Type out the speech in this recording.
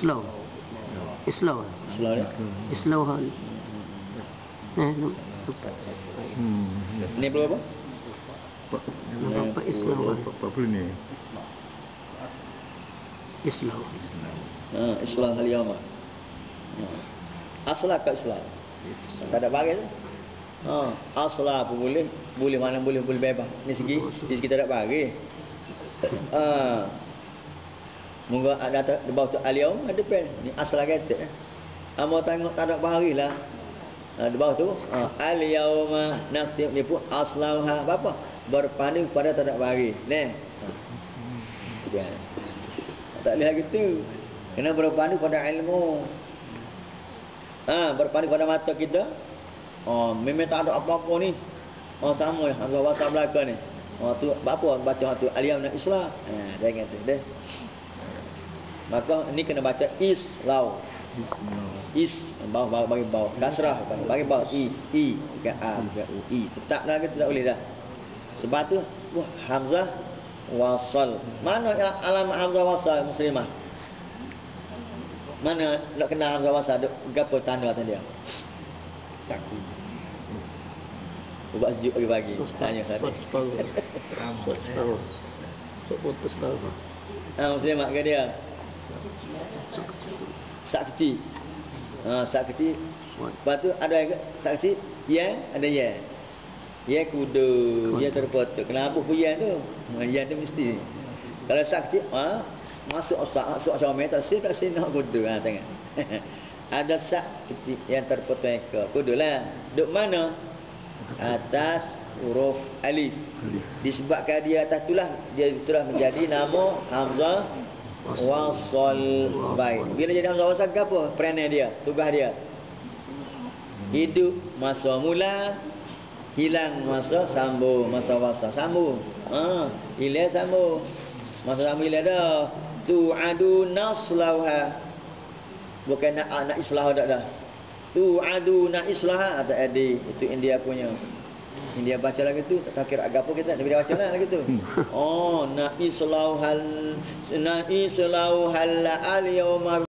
slow. It's slow. Slow. Yeah. It's. Eh, hmm. Hmm. Ini berapa? Berapa is slow? apa puluh ni? Islam. Ha, uh, Islam halia mah. Uh. Aslah kat Islam. Tak ada bagai tu. Uh. Aslah pun boleh. Boleh mana boleh boleh bebas. Ni segi. Ni segi tak ada bagai. Ha. Moga ada di bawah tu al yawm ada pen. Ni aslah kata. Eh. Amo tengok tak ada bahari lah. Ha, di bawah tu ha, al yawma nafti ni pun aslauha apa? Berpaling pada tak ada bahari. Ni. Ha. Ya. Tak boleh gitu. Kena berpandu pada ilmu. Ha, berpandu pada mata kita. Oh, memang tak ada apa-apa ni. Oh, sama ya. Hamzah wasal belakang ni. Oh, tu apa baca tu aliyam dan islah. Ha, dia kata deh. Maka ni kena baca islau. Is bawah bawah bagi bawah kasrah bagi, bagi bawah is i ke a. Ke u. I. Tetap lagi tidak boleh dah? Sebab tu wah hamzah wasal. Mana alamat hamzah wasal muslimah mana nak kenal Hamzah Wasal? Ada gapo tanda atas dia? Kaku. Buat sejuk pagi-pagi. Tanya saya. Spot separuh. Spot separuh. Spot putus separuh. Ha, Muslim mak ke dia? Sak kecil. Ha, sak kecil. Lepas tu ada yang sak kecil, ya, ada ya. Ya kudu, ya terpotong. Kenapa pun ya tu? Ha, Ya tu mesti. Kalau sak kecil, ha, masuk sak, masuk comel tak sih tak sih nak kudu ha tengok. ada sak kecil yang terpotong ke. Kudu lah. Duk mana? Atas huruf alif. Disebabkan dia atas itulah dia itulah menjadi nama Hamzah wasal baik. Bila jadi Hamzah wasal ke apa? Peranan dia, tugas dia. Hidup masa mula, hilang masa sambung, masa wasal sambung. Ha, hilang sambung. Masa sambung hilang dah. Tu'adu naslauha. Bukan nak nak islah dah dah. Tu'adu na islaha ada adi itu India punya. India baca lagi tu tak kira agak apa kita tapi dia baca lah lagi tu. Oh na islauhal na islauhal al yawma